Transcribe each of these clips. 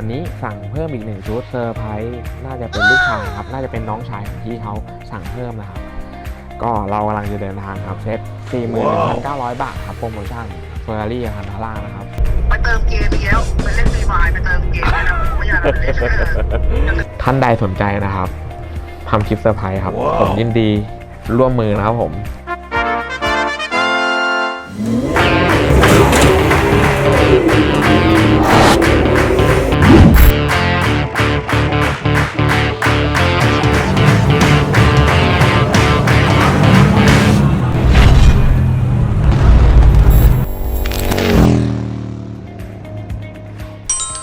วันนี้สั่งเพิ่มอีกหนึ่งชุดเซอร์ไพรส์น่าจะเป็นลูกชายครับ น่าจะเป็นน้องชายของพี่เขาสั่งเพิ่มนะครับ ก็เรากำลังจะเดินทางครับเซต41,900 บาทครับโปรโมชั่นเฟอร์รารี่คันทาร่านะครับ ไปเติมเกมอีกแล้วไปเล่นฟรีไฟล์ไปเติมเกมแล้วไม่อยากเล่นเลยท่านใดสนใจนะครับทำคลิปเซอร์ไพรส์ครับ ผมยินดีร่วมมือนะครับผม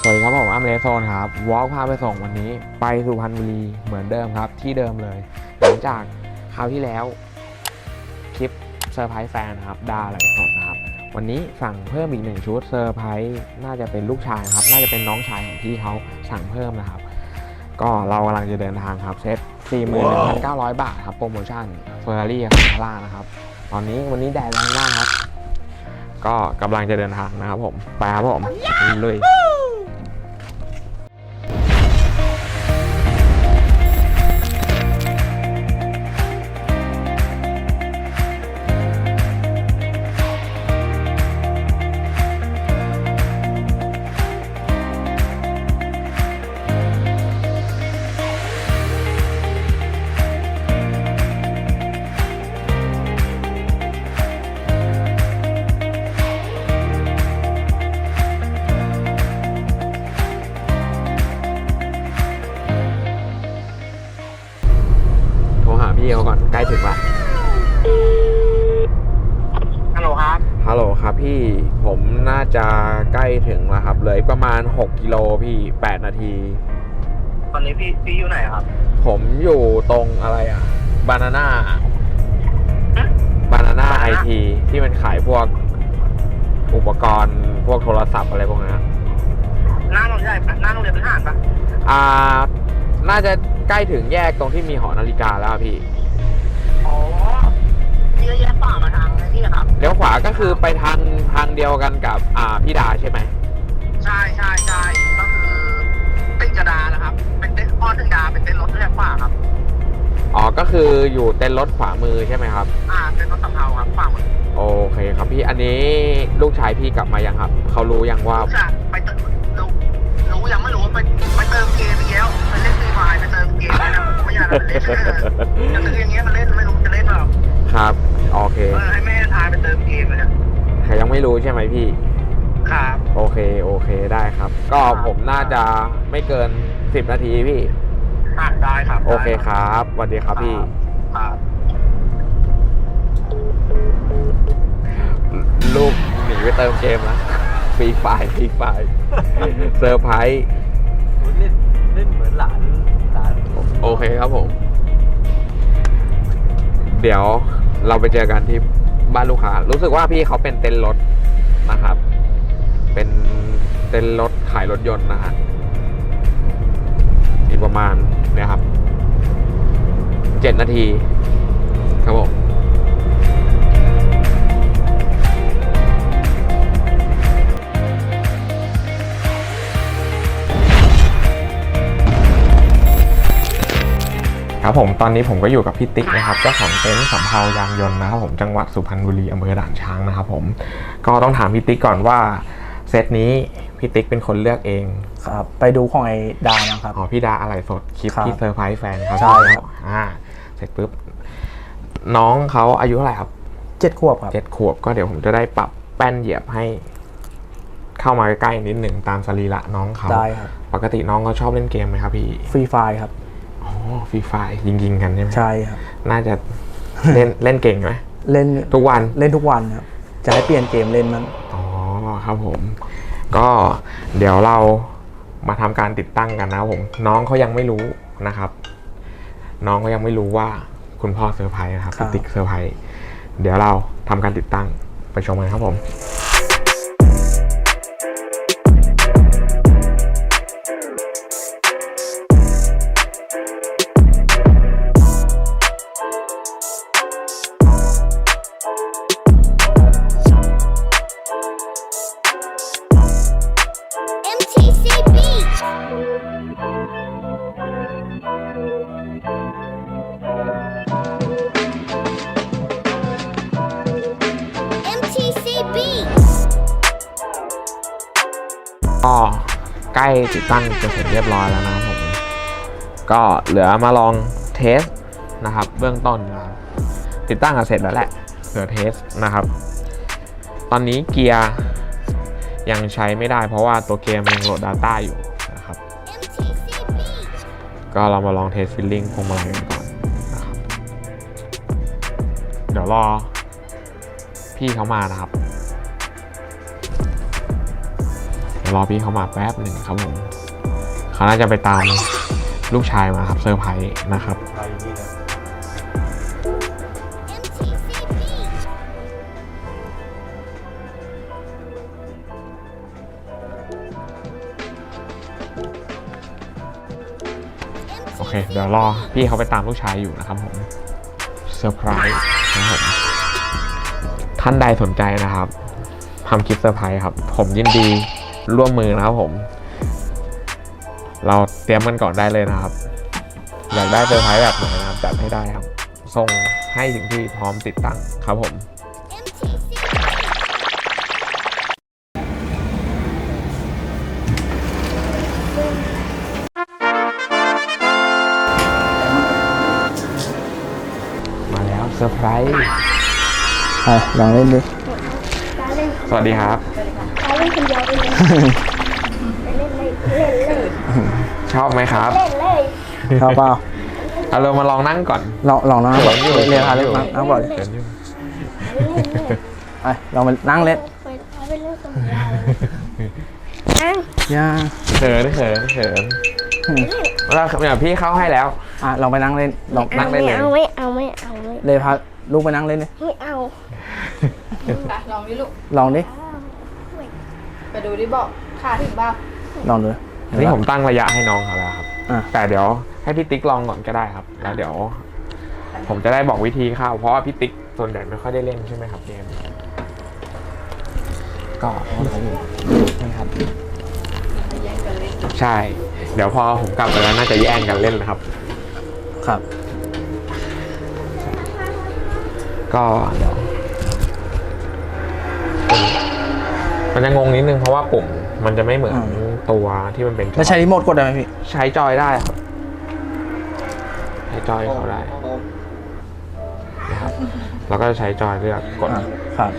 สวัสดีครับผมอัมเลโซนครับวอล์กพาไปส่งวันนี้ ไปสุพรรณบุรีเหมือนเดิมครับ ที่เดิมเลย หลังจากคราวที่แล้วคลิปเซอร์ไพรส์แฟนนะครับดาไหลสดนะครับ วันนี้สั่งเพิ่มอีกหนึ่งชุดเซอร์ไพรส์น่าจะเป็นลูกชายครับ น่าจะเป็นน้องชายของพี่เขาสั่งเพิ่มนะครับ ก็เรากำลังจะเดินทางครับเซต41,900 บาทครับโปรโมชั่นเฟอร์รารี่คันทาร่านะครับตอนนี้วันนี้แดดแรงมากครับ ก็กำลังจะเดินทางนะครับผมไปครับผมลุย ถึงละฮัลโหลครับ ฮัลโหลครับพี่ผมน่าจะใกล้ถึงแล้วครับเหลยประมาณ 6กิโลพี่8นาที ตอนนี้พี่พี่อยู่ไหนครับ ผมอยู่ตรงอะไรอะบานาน่าบานาน่าไอ Banana ทีที่มันขายพวกอุปกรณ์พวกโทรศัพท์อะไรพวกนั้นหน้าโรงเรียนปะหน้าโรงเรียนทหารปะอ่า น่าจะใกล้ถึงแยกตรงที่มีหอนาฬิกาแล้วอะพี่ อ๋อพี่ก็แยกป่ามาทางไอ้นี่ครับเลี้ยวขวาก็คือไปทางทางเดียวกันกับอ่าพี่ดาใช่ไหมใช่ใช่ใช่ก็คือติดกระดานะครับ เป็นเต้นพ่อถึงดาเป็นเต้นรถแยกป่าครับ อ๋อก็คืออยู่เต็นท์รถขวามือใช่ไหมครับ อ่าเป็นรถสำเภาครับป่าหมดโอเคครับพี่อันนี้ลูกชายพี่กลับมายังครับ เขารู้ยังว่า ใช่ไปเติมรู้รู้ยังไม่รู้ว่าไปไปเติมเกมอีกแล้วไปเล่นฟรีไฟล์ไปเติมเกมแล้วไม่ อยากเล่นเลยจะซื้ออย่างเงี้ยมาเล่นไม่รู้จะเล่นเปล่าครับ โอเค เออให้แม่ทายไปเติมเกมเลยนะใครยังไม่รู้ใช่ไหมพี่ ครับ โอเค โอเค ได้ครับ ก็ผมน่าจะไม่เกิน10นาทีพี่ อะได้ครับโอเคครับสวัสดีครับพี่ ครับ ลูกหนีไปเติมเกมแล้วฟรีไฟฟรีไฟเซอร์ไพรส์ เล่นเล่นเหมือนหลานหลาน โอเคครับผม เดี๋ยวเราไปเจอกันที่บ้านลูกค้า รู้สึกว่าพี่เขาเป็นเต็นท์รถนะครับ เป็นเต็นท์รถขายรถยนต์นะฮะอีกประมาณเนี่ยครับ เจ็ดนาที ครับผม ครับผมตอนนี้ผมก็อยู่กับพี่ติ๊กนะครับเจ้าของเต็นท์สำเภายางยนต์นะครับผมจังหวัดสุพรรณบุรีอำเภอด่านช้างนะครับผมก็ต้องถามพี่ติ๊กก่อนว่าเซตนี้พี่ติ๊กเป็นคนเลือกเองครับ ไปดูของไอ้ดาวนะครับ อ๋อพี่ดาอะไรสดคลิปครับที่เซอร์ไพรส์แฟนครับใช่ครับ อ่าเสร็จปุ๊บน้องเขาอายุเท่าไหร่ครับเจ็ดขวบครับ เจ็ดขวบก็เดี๋ยวผมจะได้ปรับแป้นเหยียบให้ เข้ามาใกล้ๆนิดหนึ่งตามสรีระน้องเขาได้ครับ ปกติน้องเขาชอบเล่นเกมไหมครับพี่ ฟรีไฟครับ อ๋อฟรีไฟยิงๆกันใช่ไหมใช่ครับ น่าจะเล่นเล่นเก่งไหมเล่นทุกวันเล่นทุกวันครับจะให้เปลี่ยนเกมเล่นมั้งอ๋อครับผม ก็เดี๋ยวเรามาทำการติดตั้งกันนะครับผม น้องเขายังไม่รู้นะครับ น้องเขายังไม่รู้ว่าคุณพ่อเซอร์ไพรส์นะครับพี่ติ๊กเซอร์ไพรส์เดี๋ยวเราทำการติดตั้งไปชมกันครับผม ใกล้ติดตั้งจะเสร็จเรียบร้อยแล้วนะครับผมก็เหลือมาลองเทสนะครับเบื้องต้นนะครับติดตั้งเสร็จแล้วแหละเหลือเทสนะครับ ตอนนี้เกียร์ยังใช้ไม่ได้เพราะว่าตัวเกมยังโหลด Data อยู่นะครับ ก็เรามาลองเทสฟิลลิ่งพวงมาลัยกันก่อนนะครับ เดี๋ยวรอพี่เขามานะครับ รอพี่เขามาแป๊บหนึ่งครับผมเขาน่าจะไปตามลูกชายมาครับเซอร์ไพรส์นะครับโอเค เดี๋ยวรอพี่เขาไปตามลูกชายอยู่นะครับผมเซอร์ไพรส์นะครับท่านใดสนใจนะครับทำคลิปเซอร์ไพรส์ครับ ผมยินดี ร่วมมือนะครับผม เราเตรียมกันก่อนได้เลยนะครับ อยากได้เซอร์ไพรส์แบบไหนนะครับจัดให้ได้ครับ ส่งให้ถึงที่พร้อมติดตั้งครับผมมาแล้วเซอร์ไพรส์ อะลองเล่นดิ สวัสดีครับการเล่นคนเดียวเองเล่นเลยเล่นเลยชอบไหมครับเล่นเลยชอบเปล่าเอาเรามาลองนั่งก่อนลองลองนั่งก่อนเดี๋ยวอยู่เรียนพาเล่นเดี๋ยวอยู่นั่งก่อนดิเดี๋ยวอยู่ไปลองไปนั่งเล่นไปไปเล่นคนเดียวนั่งย่าเขินเขินเขินแล้วเดี๋ยวพี่เข้าให้แล้วอะลองไปนั่งเล่นลองนั่งได้เลยไม่เอาไม่เอาไม่เอาไม่เลยพาลูกไปนั่งเล่นดิไม่เอา ไปลองดิลูก ลองดิ ไปดูดิบอกขาถึงบ้าลองดูนี่ผมตั้งระยะให้น้องเขาแล้วครับ อะแต่เดี๋ยวให้พี่ติ๊กลองก่อนก็ได้ครับ แล้วเดี๋ยว ผมจะได้บอกวิธีเข้า เพราะว่าพี่ติ๊กส่วนใหญ่ไม่ค่อยได้เล่นใช่ไหมครับเกมก็นะครับแย่งกันเล่นใช่ เดี๋ยวพอผมกลับไปแล้วน่าจะแย่งกันเล่นนะครับ ครับ ก็เดี๋ยว มันจะงงนิดนึงเพราะว่าปุ่มมันจะไม่เหมือนอืมตัวที่มันเป็นจอแล้วใช้รีโมทกดได้ไหมพี่ใช้จอยได้ครับใช้จอยเขาได้นะครับเราก็จะใช้จอยเลือกกด อะครับ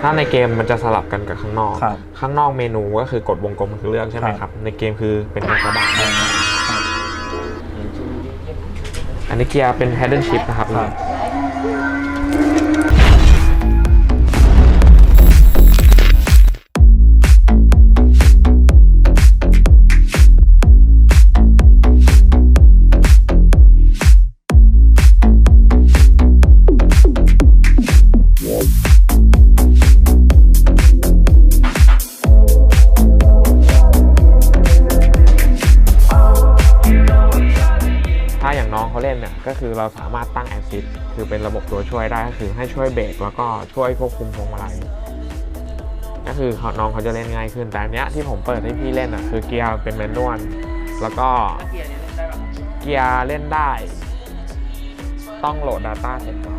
ถ้าในเกมมันจะสลับกันกับข้างนอก ครับข้างนอกเมนูก็คือกดวงกลมคือเลือกใช่ไหมครับครับในเกมคือเป็นกระบะอันนี้เกียร์เป็น paddle shift นะครับครับ เขาเล่นเนี่ยก็คือเราสามารถตั้งแอ s ซิ t คือเป็นระบบตัวช่วยได้ก็คือให้ช่วยเบรกแล้วก็ช่วยควบคุมพวงมาลัยก็คือน้องเขาจะเล่นง่ายขึ้นแต่อันเนี้ยที่ผมเปิดให้พี่เล่นอะคือเกียร์เป็นแมนนวลแล้วก็เกียร์เล่นได้ ต้องโหลด Data เสร็จก่อน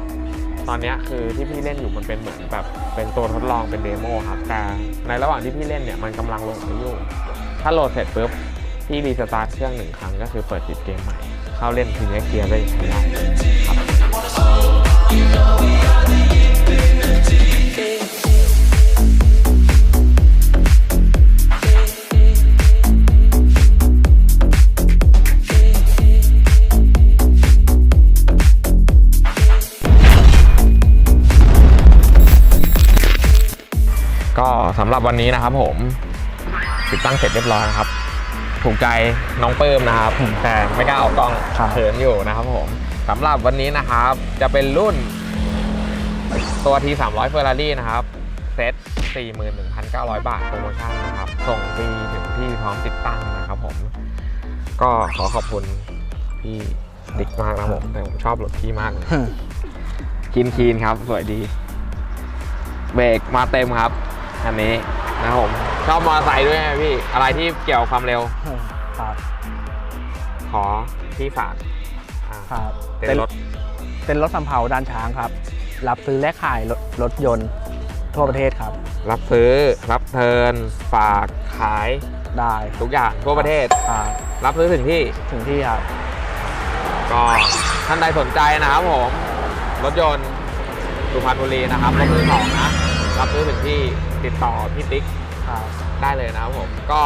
ตอนเนี้ยคือที่พี่เล่นอยู่มันเป็นเหมือนแบบเป็นตัวทดลองเป็นเดโมครับแต่ในระหว่างที่พี่เล่นเนี่ยมันกำลังโหลดอยู่ถ้าโหลดเสร็จปุ๊บพี่รีสตาร์ทเครื่องหนึ่งครั้งก็คือเปิดติดเกมใหม่ เข้าเล่นทีนี้เกียร์ได้ใช้ได้ครับก็สำหรับวันนี้นะครับผม ติดตั้งเสร็จเรียบร้อยนะครับ ถูกใจน้องเปิ่มนะครับแต่ไม่กล้าเอากล้องครับเขินอยู่นะครับผมสำหรับวันนี้นะครับ จะเป็นรุ่นตัว T 3 0 0 Ferrari นะครับเซ็ต41,900 บาทโปรโมชั่นนะครับ ส่งฟรีถึงที่พร้อมติดตั้งนะครับผม ก็ขอขอบคุณพี่ดิกมากนะครับผม แต่ผมชอบรถพี่มากเลยคีนคีนครับ สวยดี เบรกมาเต็มครับ อันนี้ นะครับผมชอบมอเตอร์ไซค์ด้วยไงพี่ อะไรที่เกี่ยวกับความเร็ว ครับขอพี่ฝากอ่าครับเต็เป็นนรรถถเป็นรถสำเภาด้านช้างครับ รับซื้อและขายรถรถยนต์ทั่วประเทศครับ รับซื้อ รับเทิร์นฝากขาย ได้ทุกอย่างทั่วประเทศ ครับรับซื้อถึงที่ ถึงที่ครับ ก็ท่านใดสนใจนะครับผม รถยนต์สุพรรณบุรีนะครับรถมือสองนะ รับซื้อถึงที่ ติดต่อพี่ติ๊กครับได้เลยนะครับผมก็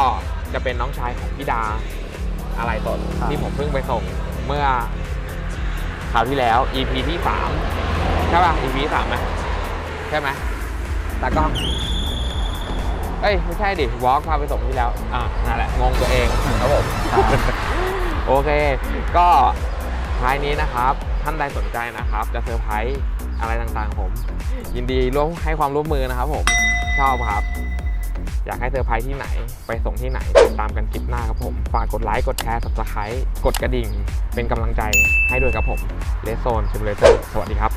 จะเป็นน้องชายของพี่ดาอะไรสดครับที่ผมเพิ่งไปส่งเมื่อคราวที่แล้ว EP ที่3ใช่ป่ะ EP ที่3ไหมใช่ไหมตากล้องเอ้ย ไม่ใช่ดิวอล์กพาไปส่งที่แล้ว อ่านั่นแหละ งงตัวเองครับผมโอเค ก็ท้ายนี้นะครับ ท่านใดสนใจนะครับ จะเซอร์ไพรส์อะไรต่างๆผม ยินดีร่วมให้ความร่วมมือนะครับผม ชอบครับ อยากให้เซอร์ไพรส์ที่ไหน ไปส่งที่ไหนติดตามกันคลิปหน้าครับผม ฝากกดไลค์ กดแชร์ subscribe กดกระดิ่ง เป็นกำลังใจให้ด้วยครับผมเลโซนซิมูเลเตอร์สวัสดีครับ